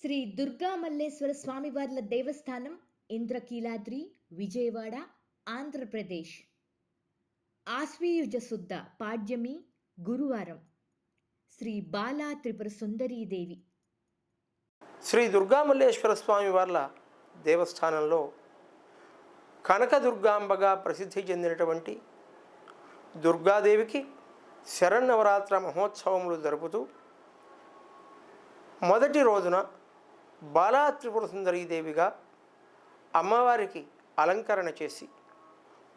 శ్రీ దుర్గా మల్లేశ్వర స్వామివార్ల దేవస్థానం ఇంద్రకీలాద్రి విజయవాడ ఆంధ్రప్రదేశ్. ఆశ్వీయుజ శుద్ధ పాడ్యమి గురువారం. శ్రీ బాలా త్రిపుర సుందరీదేవి శ్రీ దుర్గామల్లేశ్వర స్వామి వార్ల దేవస్థానంలో కనకదుర్గాంబగా ప్రసిద్ధి చెందినటువంటి దుర్గాదేవికి శరన్నవరాత్ర మహోత్సవములు జరుపుతూ మొదటి రోజున బాలా త్రిపుర సుందరీదేవిగా అమ్మవారికి అలంకరణ చేసి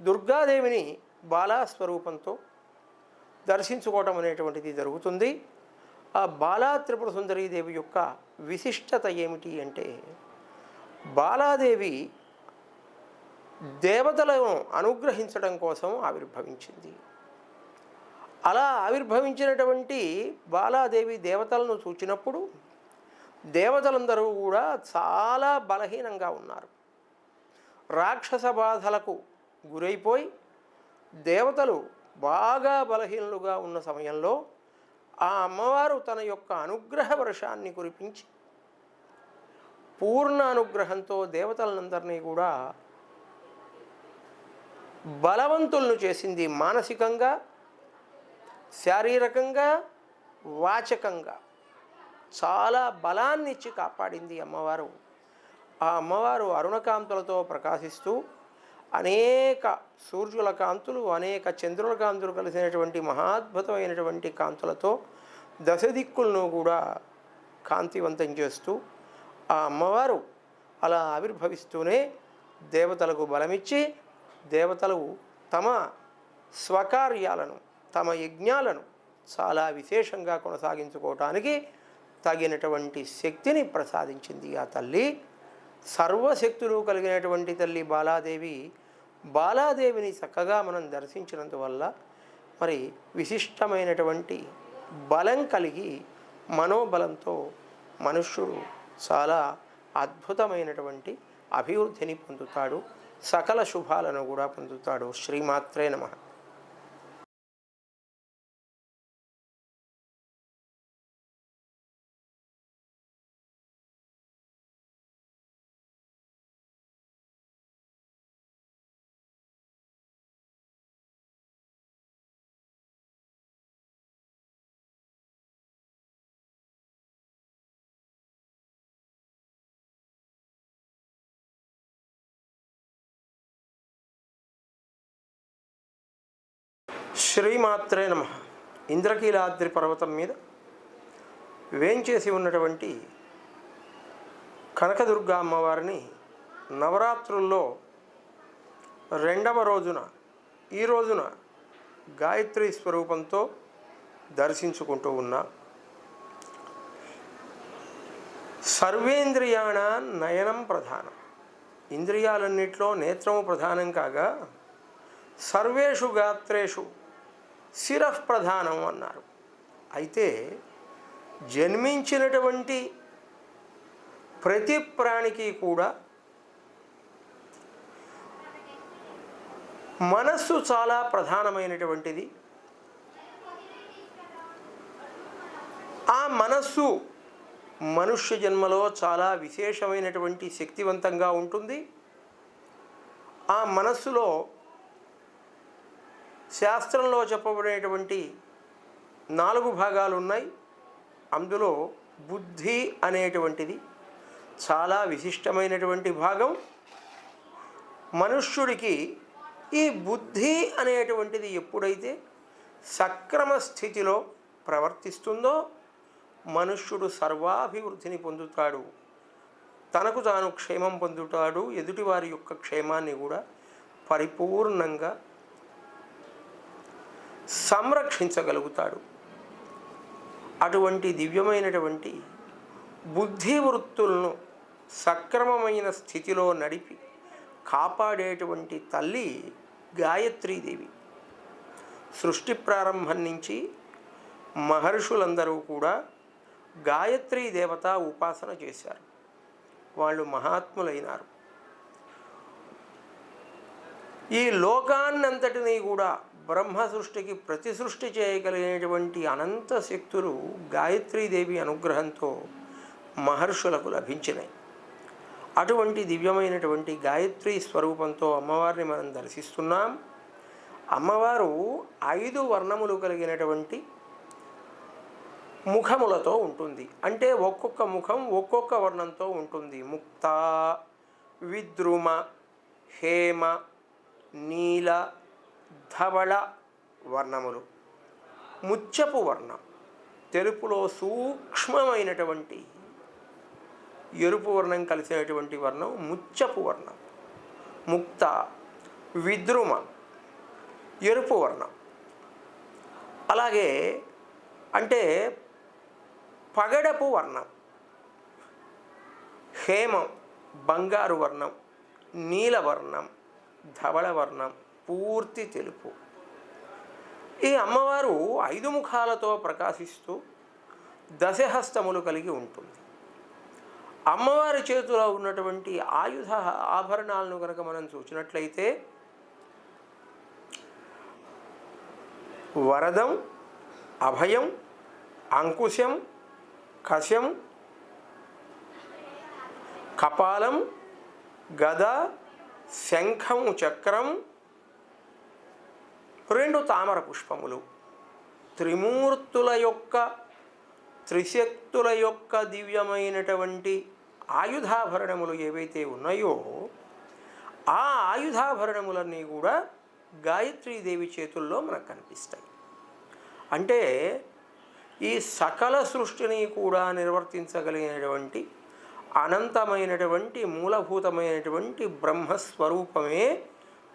దుర్గాదేవిని బాలా స్వరూపంతో దర్శించుకోవటం అనేటువంటిది జరుగుతుంది. ఆ బాలా త్రిపుర సుందరీదేవి యొక్క విశిష్టత ఏమిటి అంటే బాలాదేవి దేవతలను అనుగ్రహించడం కోసం ఆవిర్భవించింది. అలా ఆవిర్భవించినటువంటి బాలాదేవి దేవతలను చూచినప్పుడు దేవతలందరూ కూడా చాలా బలహీనంగా ఉన్నారు. రాక్షస బాధలకు గురైపోయి దేవతలు బాగా బలహీనులుగా ఉన్న సమయంలో ఆ అమ్మవారు తన యొక్క అనుగ్రహ వర్షాన్ని కురిపించి పూర్ణ అనుగ్రహంతో దేవతలందరినీ కూడా బలవంతులను చేసింది మానసికంగా శారీరకంగా వాచకంగా. చాలా బలాన్ని ఇచ్చి కాపాడింది అమ్మవారు. ఆ అమ్మవారు అరుణకాంతులతో ప్రకాశిస్తూ అనేక సూర్యుల కాంతులు అనేక చంద్రుల కాంతులు కలిసినటువంటి మహాద్భుతమైనటువంటి కాంతులతో దశ దిక్కులను కూడా కాంతివంతం చేస్తూ ఆ అమ్మవారు అలా ఆవిర్భవిస్తూనే దేవతలకు బలమిచ్చి దేవతలు తమ స్వకార్యాలను తమ యజ్ఞాలను చాలా విశేషంగా కొనసాగించుకోవటానికి తగినటువంటి శక్తిని ప్రసాదించింది ఆ తల్లి. సర్వశక్తులు కలిగినటువంటి తల్లి బాలాదేవి. బాలాదేవిని చక్కగా మనం దర్శించినందువల్ల మరి విశిష్టమైనటువంటి బలం కలిగి మనోబలంతో మనుష్యుడు చాలా అద్భుతమైనటువంటి అభివృద్ధిని పొందుతాడు. సకల శుభాలను కూడా పొందుతాడు. శ్రీమాత్రే నమ. శ్రీమాత్రే నమ. ఇంద్రకీలాద్రి పర్వతం మీద వేంచేసి ఉన్నటువంటి కనకదుర్గ అమ్మవారిని నవరాత్రుల్లో రెండవ రోజున ఈ రోజున గాయత్రి స్వరూపంతో దర్శించుకుంటూ ఉన్నా. సర్వేంద్రియాణ నయనం ప్రధానం. ఇంద్రియాలన్నిట్లో నేత్రము ప్రధానం కాగా సర్వేషు గాత్రేషు శిరః ప్రధానం అన్నారు. అయితే జన్మించినటువంటి ప్రతి ప్రాణికి కూడా మనస్సు చాలా ప్రధానమైనటువంటిది. ఆ మనస్సు మనుష్య జన్మలో చాలా విశేషమైనటువంటి శక్తివంతంగా ఉంటుంది. ఆ మనస్సులో శాస్త్రంలో చెప్పబడేటువంటి నాలుగు భాగాలు ఉన్నాయి. అందులో బుద్ధి అనేటువంటిది చాలా విశిష్టమైనటువంటి భాగం. మనుష్యుడికి ఈ బుద్ధి అనేటువంటిది ఎప్పుడైతే సక్రమ స్థితిలో ప్రవర్తిస్తుందో మనుష్యుడు సర్వాభివృద్ధిని పొందుతాడు. తనకు తాను క్షేమం పొందుతాడు. ఎదుటివారి యొక్క క్షేమాన్ని కూడా పరిపూర్ణంగా సంరక్షించగలుగుతాడు. అటువంటి దివ్యమైనటువంటి బుద్ధి వృత్తులను సక్రమమైన స్థితిలో నడిపి కాపాడేటువంటి తల్లి గాయత్రీదేవి. సృష్టి ప్రారంభం నుంచి మహర్షులందరూ కూడా గాయత్రీ దేవత ఉపాసన చేశారు. వాళ్ళు మహాత్ములైనారు. ఈ లోకాన్నంతటినీ కూడా బ్రహ్మ సృష్టికి ప్రతి సృష్టి చేయగలిగినటువంటి అనంత శక్తులు గాయత్రీదేవి అనుగ్రహంతో మహర్షులకు లభించినాయి అటువంటి దివ్యమైనటువంటి గాయత్రి స్వరూపంతో అమ్మవారిని మనం దర్శిస్తున్నాం. అమ్మవారు ఐదు వర్ణములు కలిగినటువంటి ముఖములతో ఉంటుంది. అంటే ఒక్కొక్క ముఖం ఒక్కొక్క వర్ణంతో ఉంటుంది. ముక్త విద్రుమ హేమ నీల ధవళ వర్ణములు. ముచ్చపు వర్ణం. తెలుపులో సూక్ష్మమైనటువంటి ఎరుపు వర్ణం కలిసినటువంటి వర్ణం ముచ్చపు వర్ణం. ముక్త విద్రుమ ఎరుపు వర్ణం. అలాగే అంటే పగడపు వర్ణం. హేమం బంగారు వర్ణం నీలవర్ణం ధవళ వర్ణం. పూర్తి తెలుపు. ఈ అమ్మవారు ఐదు ముఖాలతో ప్రకాశిస్తూ దశహస్తములు కలిగి ఉంటుంది. అమ్మవారి చేతిలో ఉన్నటువంటి ఆయుధ ఆభరణాలను కనుక మనం చూసినట్లయితే వరదం అభయం అంకుశం కశం కపాలం గద శంఖం చక్రం రెండు తామర పుష్పములు. త్రిమూర్తుల యొక్క త్రిశక్తుల యొక్క దివ్యమైనటువంటి ఆయుధాభరణములు ఏవైతే ఉన్నాయో ఆ ఆయుధాభరణములన్నీ కూడా గాయత్రీదేవి చేతుల్లో మనకు కనిపిస్తాయి. అంటే ఈ సకల సృష్టిని కూడా నిర్వర్తించగలిగినటువంటి అనంతమైనటువంటి మూలభూతమైనటువంటి బ్రహ్మస్వరూపమే